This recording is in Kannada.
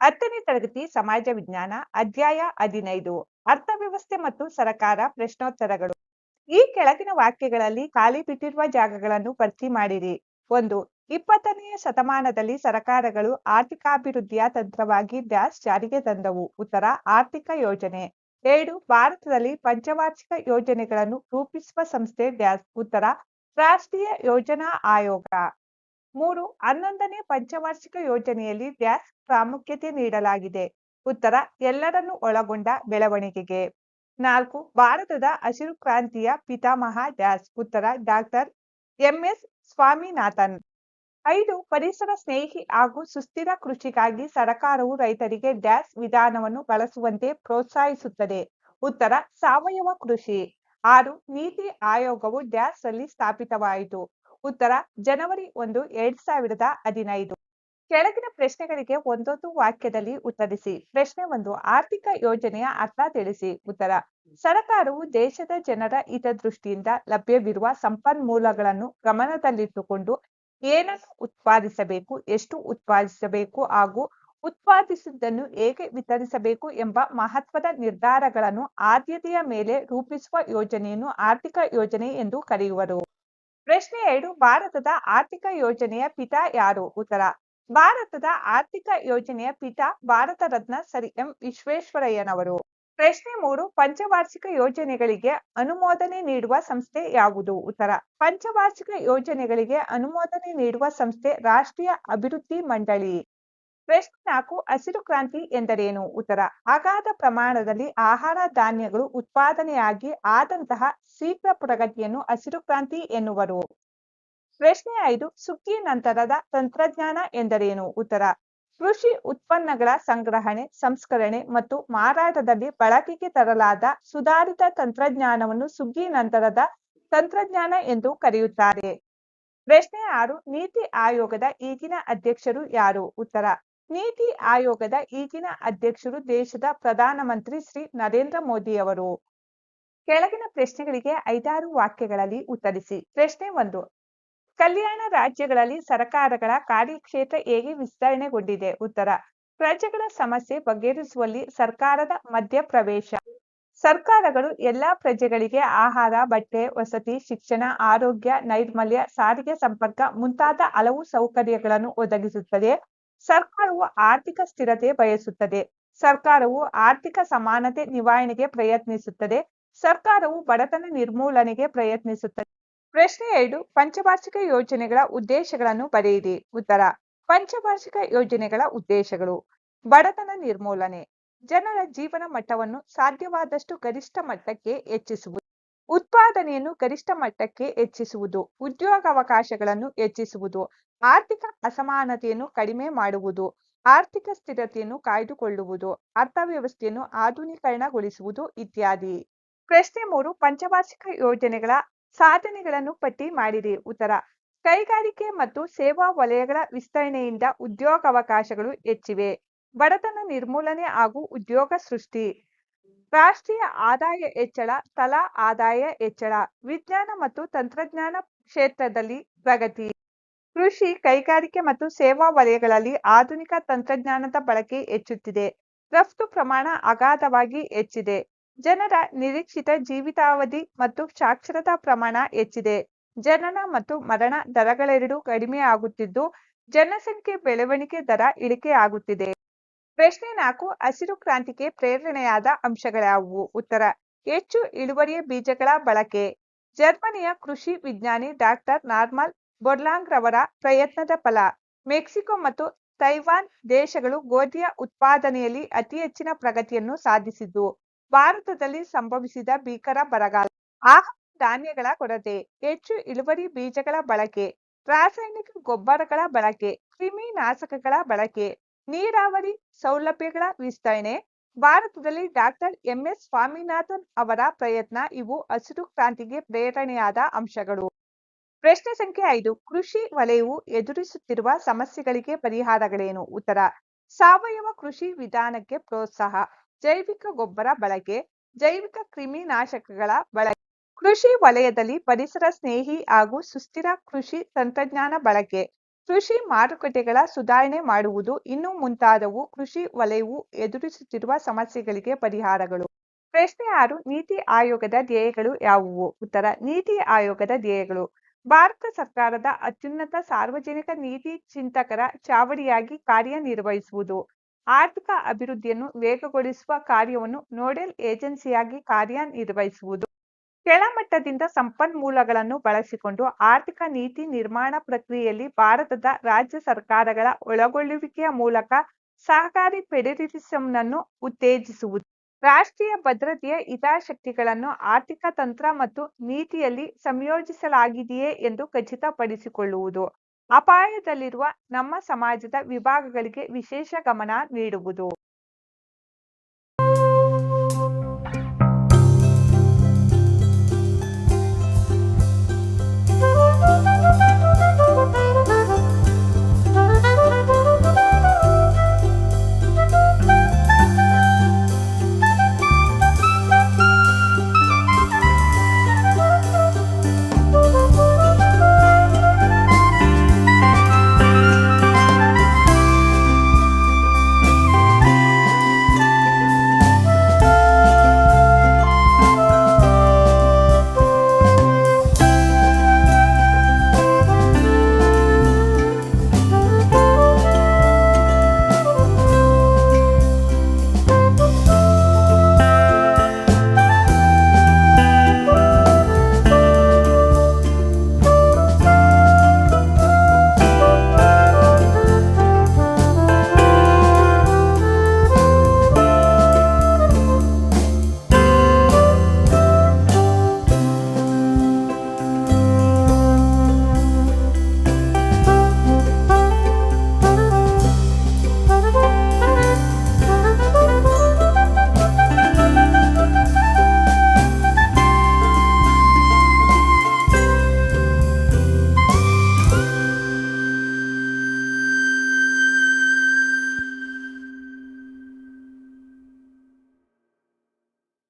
ಹತ್ತನೇ ತರಗತಿ ಸಮಾಜ ವಿಜ್ಞಾನ, ಅಧ್ಯಾಯ ಹದಿನೈದು, ಅರ್ಥವ್ಯವಸ್ಥೆ ಮತ್ತು ಸರಕಾರ ಪ್ರಶ್ನೋತ್ತರಗಳು. ಈ ಕೆಳಗಿನ ವಾಕ್ಯಗಳಲ್ಲಿ ಖಾಲಿ ಬಿಟ್ಟಿರುವ ಜಾಗಗಳನ್ನು ಭರ್ತಿ ಮಾಡಿರಿ. ಒಂದು, ಇಪ್ಪತ್ತನೆಯ ಶತಮಾನದಲ್ಲಿ ಸರಕಾರಗಳು ಆರ್ಥಿಕಾಭಿವೃದ್ಧಿಯ ತಂತ್ರವಾಗಿ ಡ್ಯಾಸ್ ಜಾರಿಗೆ ತಂದವು. ಉತ್ತರ, ಆರ್ಥಿಕ ಯೋಜನೆ. ಎರಡು, ಭಾರತದಲ್ಲಿ ಪಂಚವಾರ್ಷಿಕ ಯೋಜನೆಗಳನ್ನು ರೂಪಿಸುವ ಸಂಸ್ಥೆ ಡ್ಯಾಸ್ ಉತ್ತರ, ರಾಷ್ಟ್ರೀಯ ಯೋಜನಾ ಆಯೋಗ. ಮೂರು, ಹನ್ನೊಂದನೇ ಪಂಚವಾರ್ಷಿಕ ಯೋಜನೆಯಲ್ಲಿ ಡ್ಯಾಶ್ ಪ್ರಾಮುಖ್ಯತೆ ನೀಡಲಾಗಿದೆ. ಉತ್ತರ, ಎಲ್ಲರನ್ನು ಒಳಗೊಂಡ ಬೆಳವಣಿಗೆಗೆ. ನಾಲ್ಕು, ಭಾರತದ ಹಸಿರು ಕ್ರಾಂತಿಯ ಪಿತಾಮಹ ಡ್ಯಾಶ್ ಉತ್ತರ, ಡಾಕ್ಟರ್ ಎಂಎಸ್ ಸ್ವಾಮಿನಾಥನ್. ಐದು, ಪರಿಸರ ಸ್ನೇಹಿ ಹಾಗೂ ಸುಸ್ಥಿರ ಕೃಷಿಗಾಗಿ ಸರ್ಕಾರವು ರೈತರಿಗೆ ಡ್ಯಾಶ್ ವಿಧಾನವನ್ನು ಬಳಸುವಂತೆ ಪ್ರೋತ್ಸಾಹಿಸುತ್ತದೆ. ಉತ್ತರ, ಸಾವಯವ ಕೃಷಿ. ಆರು, ನೀತಿ ಆಯೋಗವು ಡ್ಯಾಶ್ ಅಲ್ಲಿ ಸ್ಥಾಪಿತವಾಯಿತು. ಉತ್ತರ ಜನವರಿ ಒಂದು, ಎರಡ್ ಸಾವಿರದ ಹದಿನೈದು. ಕೆಳಗಿನ ಪ್ರಶ್ನೆಗಳಿಗೆ ಒಂದೊಂದು ವಾಕ್ಯದಲ್ಲಿ ಉತ್ತರಿಸಿ. ಪ್ರಶ್ನೆ ಒಂದು, ಆರ್ಥಿಕ ಯೋಜನೆಯ ಅರ್ಥ ತಿಳಿಸಿ. ಉತ್ತರ, ಸರ್ಕಾರವು ದೇಶದ ಜನರ ಹಿತದೃಷ್ಟಿಯಿಂದ ಲಭ್ಯವಿರುವ ಸಂಪನ್ಮೂಲಗಳನ್ನು ಗಮನದಲ್ಲಿಟ್ಟುಕೊಂಡು ಏನನ್ನು ಉತ್ಪಾದಿಸಬೇಕು, ಎಷ್ಟು ಉತ್ಪಾದಿಸಬೇಕು ಹಾಗೂ ಉತ್ಪಾದಿಸಿದ್ದನ್ನು ಹೇಗೆ ವಿತರಿಸಬೇಕು ಎಂಬ ಮಹತ್ವದ ನಿರ್ಧಾರಗಳನ್ನು ಆದ್ಯತೆಯ ಮೇಲೆ ರೂಪಿಸುವ ಯೋಜನೆಯನ್ನು ಆರ್ಥಿಕ ಯೋಜನೆ ಎಂದು ಕರೆಯುವರು. ಪ್ರಶ್ನೆ ಎರಡು, ಭಾರತದ ಆರ್ಥಿಕ ಯೋಜನೆಯ ಪಿತಾ ಯಾರು? ಉತ್ತರ, ಭಾರತದ ಆರ್ಥಿಕ ಯೋಜನೆಯ ಪಿತಾ ಭಾರತ ರತ್ನ ಸರ್ ಎಂ ವಿಶ್ವೇಶ್ವರಯ್ಯನವರು. ಪ್ರಶ್ನೆ ಮೂರು, ಪಂಚವಾರ್ಷಿಕ ಯೋಜನೆಗಳಿಗೆ ಅನುಮೋದನೆ ನೀಡುವ ಸಂಸ್ಥೆ ಯಾವುದು? ಉತ್ತರ, ಪಂಚವಾರ್ಷಿಕ ಯೋಜನೆಗಳಿಗೆ ಅನುಮೋದನೆ ನೀಡುವ ಸಂಸ್ಥೆ ರಾಷ್ಟ್ರೀಯ ಅಭಿವೃದ್ಧಿ ಮಂಡಳಿ. ಪ್ರಶ್ನೆ ನಾಲ್ಕು ಹಸಿರು ಕ್ರಾಂತಿ ಎಂದರೇನು? ಉತ್ತರ, ಅಗಾಧ ಪ್ರಮಾಣದಲ್ಲಿ ಆಹಾರ ಧಾನ್ಯಗಳು ಉತ್ಪಾದನೆಯಾಗಿ ಆದಂತಹ ಶೀಘ್ರ ಪ್ರಗತಿಯನ್ನು ಹಸಿರು ಕ್ರಾಂತಿ ಎನ್ನುವರು. ಪ್ರಶ್ನೆ ಐದು, ಸುಗ್ಗಿ ನಂತರದ ತಂತ್ರಜ್ಞಾನ ಎಂದರೇನು? ಉತ್ತರ, ಕೃಷಿ ಉತ್ಪನ್ನಗಳ ಸಂಗ್ರಹಣೆ, ಸಂಸ್ಕರಣೆ ಮತ್ತು ಮಾರಾಟದಲ್ಲಿ ಬಳಕೆಗೆ ತರಲಾದ ಸುಧಾರಿತ ತಂತ್ರಜ್ಞಾನವನ್ನು ಸುಗ್ಗಿ ನಂತರದ ತಂತ್ರಜ್ಞಾನ ಎಂದು ಕರೆಯುತ್ತಾರೆ. ಪ್ರಶ್ನೆ ಆರು, ನೀತಿ ಆಯೋಗದ ಈಗಿನ ಅಧ್ಯಕ್ಷರು ಯಾರು? ಉತ್ತರ ನೀತಿ ಆಯೋಗದ ಈಗಿನ ಅಧ್ಯಕ್ಷರು ದೇಶದ ಪ್ರಧಾನಮಂತ್ರಿ ಶ್ರೀ ನರೇಂದ್ರ ಮೋದಿ ಅವರು. ಕೆಳಗಿನ ಪ್ರಶ್ನೆಗಳಿಗೆ ಐದಾರು ವಾಕ್ಯಗಳಲ್ಲಿ ಉತ್ತರಿಸಿ. ಪ್ರಶ್ನೆ ಒಂದು, ಕಲ್ಯಾಣ ರಾಜ್ಯಗಳಲ್ಲಿ ಸರ್ಕಾರಗಳ ಕಾರ್ಯಕ್ಷೇತ್ರ ಹೇಗೆ ವಿಸ್ತರಣೆಗೊಂಡಿದೆ? ಉತ್ತರ ಪ್ರಜೆಗಳ ಸಮಸ್ಯೆ ಬಗೆಹರಿಸುವಲ್ಲಿ ಸರ್ಕಾರದ ಮಧ್ಯಪ್ರವೇಶ. ಸರ್ಕಾರಗಳು ಎಲ್ಲಾ ಪ್ರಜೆಗಳಿಗೆ ಆಹಾರ, ಬಟ್ಟೆ, ವಸತಿ, ಶಿಕ್ಷಣ, ಆರೋಗ್ಯ, ನೈರ್ಮಲ್ಯ, ಸಾರಿಗೆ ಸಂಪರ್ಕ ಮುಂತಾದ ಹಲವು ಸೌಕರ್ಯಗಳನ್ನು ಒದಗಿಸುತ್ತದೆ ಸರ್ಕಾರವು ಆರ್ಥಿಕ ಸ್ಥಿರತೆ ಬಯಸುತ್ತದೆ. ಸರ್ಕಾರವು ಆರ್ಥಿಕ ಸಮಾನತೆ ನಿವಾರಣೆಗೆ ಪ್ರಯತ್ನಿಸುತ್ತದೆ. ಸರ್ಕಾರವು ಬಡತನ ನಿರ್ಮೂಲನೆಗೆ ಪ್ರಯತ್ನಿಸುತ್ತದೆ. ಪ್ರಶ್ನೆ ಎರಡು, ಪಂಚವಾರ್ಷಿಕ ಯೋಜನೆಗಳ ಉದ್ದೇಶಗಳನ್ನು ಬರೆಯಿರಿ. ಉತ್ತರ, ಪಂಚವಾರ್ಷಿಕ ಯೋಜನೆಗಳ ಉದ್ದೇಶಗಳು. ಬಡತನ ನಿರ್ಮೂಲನೆ. ಜನರ ಜೀವನ ಮಟ್ಟವನ್ನು ಸಾಧ್ಯವಾದಷ್ಟು ಗರಿಷ್ಠ ಮಟ್ಟಕ್ಕೆ ಹೆಚ್ಚಿಸುವುದು. ಉತ್ಪಾದನೆಯನ್ನು ಗರಿಷ್ಠ ಮಟ್ಟಕ್ಕೆ ಹೆಚ್ಚಿಸುವುದು, ಉದ್ಯೋಗಾವಕಾಶಗಳನ್ನು ಹೆಚ್ಚಿಸುವುದು, ಆರ್ಥಿಕ ಅಸಮಾನತೆಯನ್ನು ಕಡಿಮೆ ಮಾಡುವುದು, ಆರ್ಥಿಕ ಸ್ಥಿರತೆಯನ್ನು ಕಾಯ್ದುಕೊಳ್ಳುವುದು, ಅರ್ಥವ್ಯವಸ್ಥೆಯನ್ನು ಆಧುನೀಕರಣಗೊಳಿಸುವುದು ಇತ್ಯಾದಿ. ಪ್ರಶ್ನೆ ಮೂರು, ಪಂಚವಾರ್ಷಿಕ ಯೋಜನೆಗಳ ಸಾಧನೆಗಳನ್ನು ಪಟ್ಟಿ ಮಾಡಿರಿ. ಉತ್ತರ, ಕೈಗಾರಿಕೆ ಮತ್ತು ಸೇವಾ ವಲಯಗಳ ವಿಸ್ತರಣೆಯಿಂದ ಉದ್ಯೋಗಾವಕಾಶಗಳು ಹೆಚ್ಚಿವೆ. ಬಡತನ ನಿರ್ಮೂಲನೆ ಹಾಗೂ ಉದ್ಯೋಗ ಸೃಷ್ಟಿ. ರಾಷ್ಟ್ರೀಯ ಆದಾಯ ಹೆಚ್ಚಳ, ತಲಾ ಆದಾಯ ಹೆಚ್ಚಳ, ವಿಜ್ಞಾನ ಮತ್ತು ತಂತ್ರಜ್ಞಾನ ಕ್ಷೇತ್ರದಲ್ಲಿ ಪ್ರಗತಿ. ಕೃಷಿ, ಕೈಗಾರಿಕೆ ಮತ್ತು ಸೇವಾ ವಲಯಗಳಲ್ಲಿ ಆಧುನಿಕ ತಂತ್ರಜ್ಞಾನದ ಬಳಕೆ ಹೆಚ್ಚುತ್ತಿದೆ. ರಫ್ತು ಪ್ರಮಾಣ ಅಗಾಧವಾಗಿ ಹೆಚ್ಚಿದೆ. ಜನರ ನಿರೀಕ್ಷಿತ ಜೀವಿತಾವಧಿ ಮತ್ತು ಸಾಕ್ಷರತಾ ಪ್ರಮಾಣ ಹೆಚ್ಚಿದೆ. ಜನನ ಮತ್ತು ಮರಣ ದರಗಳೆರಡೂ ಕಡಿಮೆ ಆಗುತ್ತಿದ್ದು ಜನಸಂಖ್ಯೆ ಬೆಳವಣಿಗೆ ದರ ಇಳಿಕೆಯಾಗುತ್ತಿದೆ. ಪ್ರಶ್ನೆ ನಾಲ್ಕು, ಹಸಿರು ಕ್ರಾಂತಿಗೆ ಪ್ರೇರಣೆಯಾದ ಅಂಶಗಳ್ಯಾವುವು ಉತ್ತರ, ಹೆಚ್ಚು ಇಳುವರಿಯ ಬೀಜಗಳ ಬಳಕೆ. ಜರ್ಮನಿಯ ಕೃಷಿ ವಿಜ್ಞಾನಿ ಡಾಕ್ಟರ್ ನಾರ್ಮಲ್ ಬೊರ್ಲಾಂಗ್ ರವರ ಪ್ರಯತ್ನದ ಫಲ. ಮೆಕ್ಸಿಕೋ ಮತ್ತು ತೈವಾನ್ ದೇಶಗಳು ಗೋಧಿಯ ಉತ್ಪಾದನೆಯಲ್ಲಿ ಅತಿ ಹೆಚ್ಚಿನ ಪ್ರಗತಿಯನ್ನು ಸಾಧಿಸಿದ್ದು, ಭಾರತದಲ್ಲಿ ಸಂಭವಿಸಿದ ಭೀಕರ ಬರಗಾಲ. ಆಹಾರ ಧಾನ್ಯಗಳ ಕೊರತೆ, ಹೆಚ್ಚು ಇಳುವರಿ ಬೀಜಗಳ ಬಳಕೆ, ರಾಸಾಯನಿಕ ಗೊಬ್ಬರಗಳ ಬಳಕೆ, ಕ್ರಿಮಿನಾಶಕಗಳ ಬಳಕೆ. ನೀರಾವರಿ ಸೌಲಭ್ಯಗಳ ವಿಸ್ತರಣೆ. ಭಾರತದಲ್ಲಿ ಡಾಕ್ಟರ್ ಎಂಎಸ್ ಸ್ವಾಮಿನಾಥನ್ ಅವರ ಪ್ರಯತ್ನ, ಇವು ಹಸಿರು ಕ್ರಾಂತಿಗೆ ಪ್ರೇರಣೆಯಾದ ಅಂಶಗಳು. ಪ್ರಶ್ನೆ ಸಂಖ್ಯೆ ಐದು, ಕೃಷಿ ವಲಯವು ಎದುರಿಸುತ್ತಿರುವ ಸಮಸ್ಯೆಗಳಿಗೆ ಪರಿಹಾರಗಳೇನು? ಉತ್ತರ, ಸಾವಯವ ಕೃಷಿ ವಿಧಾನಕ್ಕೆ ಪ್ರೋತ್ಸಾಹ, ಜೈವಿಕ ಗೊಬ್ಬರ ಬಳಕೆ, ಜೈವಿಕ ಕ್ರಿಮಿನಾಶಕಗಳ ಬಳಕೆ. ಕೃಷಿ ವಲಯದಲ್ಲಿ ಪರಿಸರ ಸ್ನೇಹಿ ಹಾಗೂ ಸುಸ್ಥಿರ ಕೃಷಿ ತಂತ್ರಜ್ಞಾನ ಬಳಕೆ. ಕೃಷಿ ಮಾರುಕಟ್ಟೆಗಳ ಸುಧಾರಣೆ ಮಾಡುವುದು, ಇನ್ನು ಮುಂತಾದವು ಕೃಷಿ ವಲಯವು ಎದುರಿಸುತ್ತಿರುವ ಸಮಸ್ಯೆಗಳಿಗೆ ಪರಿಹಾರಗಳು. ಪ್ರಶ್ನೆ ಆರು, ನೀತಿ ಆಯೋಗದ ಧ್ಯೇಯಗಳು ಯಾವುವು? ಉತ್ತರ, ನೀತಿ ಆಯೋಗದ ಧ್ಯೇಯಗಳು. ಭಾರತ ಸರ್ಕಾರದ ಅತ್ಯುನ್ನತ ಸಾರ್ವಜನಿಕ ನೀತಿ ಚಿಂತಕರ ಚಾವಡಿಯಾಗಿ ಕಾರ್ಯನಿರ್ವಹಿಸುವುದು. ಆರ್ಥಿಕ ಅಭಿವೃದ್ಧಿಯನ್ನು ವೇಗಗೊಳಿಸುವ ಕಾರ್ಯವನ್ನು ನೋಡೆಲ್ ಏಜೆನ್ಸಿಯಾಗಿ ಕಾರ್ಯನಿರ್ವಹಿಸುವುದು. ಕೆಳಮಟ್ಟದಿಂದ ಸಂಪನ್ಮೂಲಗಳನ್ನು ಬಳಸಿಕೊಂಡು ಆರ್ಥಿಕ ನೀತಿ ನಿರ್ಮಾಣ ಪ್ರಕ್ರಿಯೆಯಲ್ಲಿ ಭಾರತದ ರಾಜ್ಯ ಸರ್ಕಾರಗಳ ಒಳಗೊಳ್ಳುವಿಕೆಯ ಮೂಲಕ ಸಹಕಾರಿ ಫೆಡರಿಸಮ್ನನ್ನು ಉತ್ತೇಜಿಸುವುದು. ರಾಷ್ಟ್ರೀಯ ಭದ್ರತೆಯ ಹಿತಾಸಕ್ತಿಗಳನ್ನು ಆರ್ಥಿಕ ತಂತ್ರ ಮತ್ತು ನೀತಿಯಲ್ಲಿ ಸಂಯೋಜಿಸಲಾಗಿದೆಯೇ ಎಂದು ಖಚಿತಪಡಿಸಿಕೊಳ್ಳುವುದು. ಅಪಾಯದಲ್ಲಿರುವ ನಮ್ಮ ಸಮಾಜದ ವಿಭಾಗಗಳಿಗೆ ವಿಶೇಷ ಗಮನ ನೀಡುವುದು.